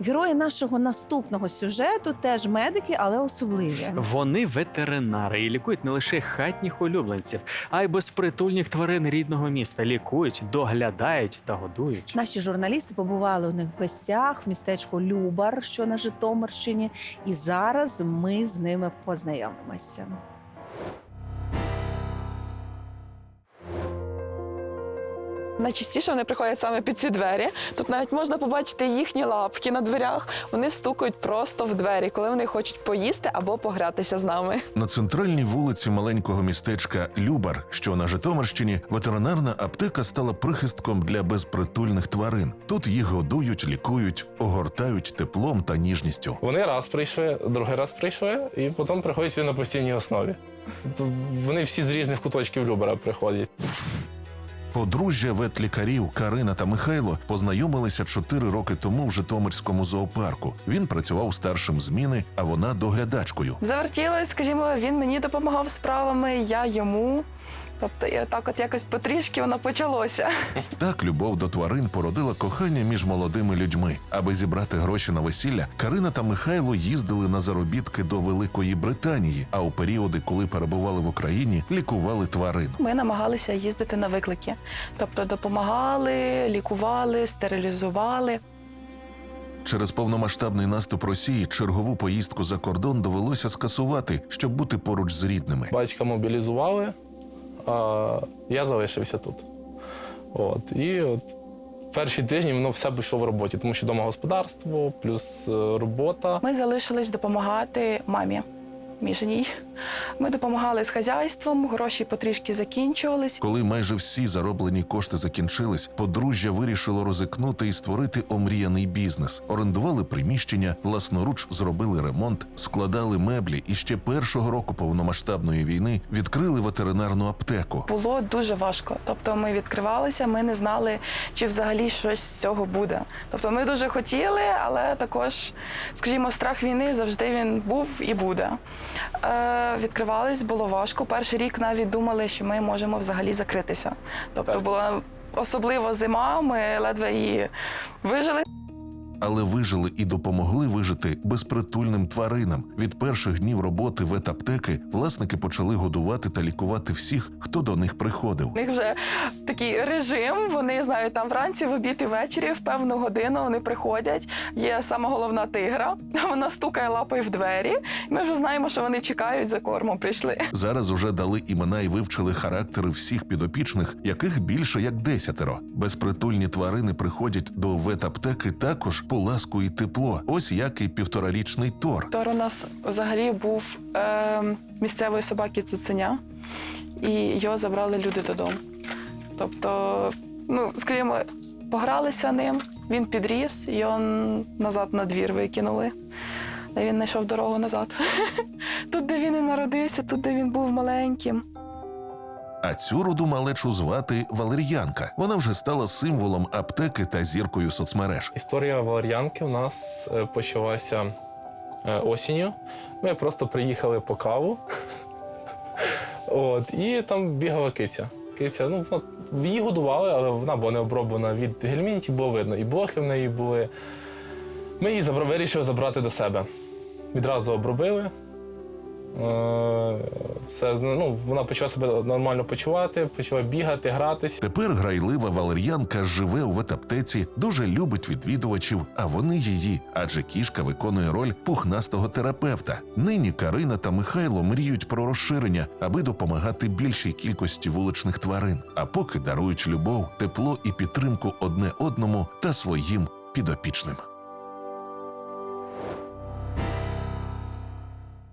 Герої нашого наступного сюжету теж медики, але особливі. Вони ветеринари і лікують не лише хатніх улюбленців, а й безпритульних тварин рідного міста. Лікують, доглядають та годують. Наші журналісти побували у них в гостях в містечку Любар, що на Житомирщині, і зараз ми з ними познайомимося. Найчастіше вони приходять саме під ці двері. Тут навіть можна побачити їхні лапки на дверях. Вони стукають просто в двері, коли вони хочуть поїсти або погратися з нами. На центральній вулиці маленького містечка Любар, що на Житомирщині, ветеринарна аптека стала прихистком для безпритульних тварин. Тут їх годують, лікують, огортають теплом та ніжністю. Вони раз прийшли, другий раз прийшли, і потім приходять на постійній основі. Вони всі з різних куточків Любера приходять. Подружжя ветлікарів Карина та Михайло познайомилися чотири роки тому в Житомирському зоопарку. Він працював старшим зміни, а вона доглядачкою. Завертілась, скажімо, він мені допомагав справами, я йому. Тобто, і так от якось потрішки воно почалося. Так любов до тварин породила кохання між молодими людьми. Аби зібрати гроші на весілля, Карина та Михайло їздили на заробітки до Великої Британії. А у періоди, коли перебували в Україні, лікували тварин. Ми намагалися їздити на виклики. Тобто допомагали, лікували, стерилізували. Через повномасштабний наступ Росії чергову поїздку за кордон довелося скасувати, щоб бути поруч з рідними. Батька мобілізували, а я залишився тут. От. І от перші тижні воно все пішло в роботі, тому що домогосподарство, плюс е, робота. Ми залишились допомагати мамі Мішеній. Ми допомагали з хазяйством, гроші потрішки закінчувались. Коли майже всі зароблені кошти закінчились, подружжя вирішило ризикнути і створити омріяний бізнес. Орендували приміщення, власноруч зробили ремонт, складали меблі і ще першого року повномасштабної війни відкрили ветеринарну аптеку. Було дуже важко. Тобто ми відкривалися, ми не знали, чи взагалі щось з цього буде. Тобто ми дуже хотіли, але також, скажімо, страх війни завжди він був і буде. Е, відкривались, було важко. Перший рік навіть думали, що ми можемо взагалі закритися. Тобто Так. була особливо зима, ми ледве її вижили. Але вижили і допомогли вижити безпритульним тваринам. Від перших днів роботи ветаптеки власники почали годувати та лікувати всіх, хто до них приходив. У них вже такий режим. Вони знають там вранці, в обід і ввечері, в певну годину вони приходять. Є сама головна тигра. Вона стукає лапою в двері. Ми вже знаємо, що вони чекають за кормом. Прийшли. Зараз уже дали імена і вивчили характери всіх підопічних, яких більше як десятеро. Безпритульні тварини приходять до ветаптеки також по ласку і тепло. Ось як і півторарічний Тор. Тор у нас взагалі був е, місцевої собаки цуценя, і його забрали люди додому. Тобто, ну скажімо, погралися ним, він підріс, і його назад на двір викинули. Де він знайшов дорогу назад. Тут, де він і народився, тут, де він був маленьким. А цю руду малечу звати Валер'янка. Вона вже стала символом аптеки та зіркою соцмереж. Історія валер'янки у нас е, почалася е, осінню. Ми просто приїхали по каву. От, і там бігала киця. Киця, ну, її годували, але вона була не оброблена від гельмінті, було видно. І блохи в неї були. Ми її вирішили забрати до себе. Відразу обробили. Е, Все, ну, вона почала себе нормально почувати, почала бігати, гратись. Тепер грайлива Валер'янка живе у ветаптеці, дуже любить відвідувачів, а вони її, адже кішка виконує роль пухнастого терапевта. Нині Карина та Михайло мріють про розширення, аби допомагати більшій кількості вуличних тварин, а поки дарують любов, тепло і підтримку одне одному та своїм підопічним.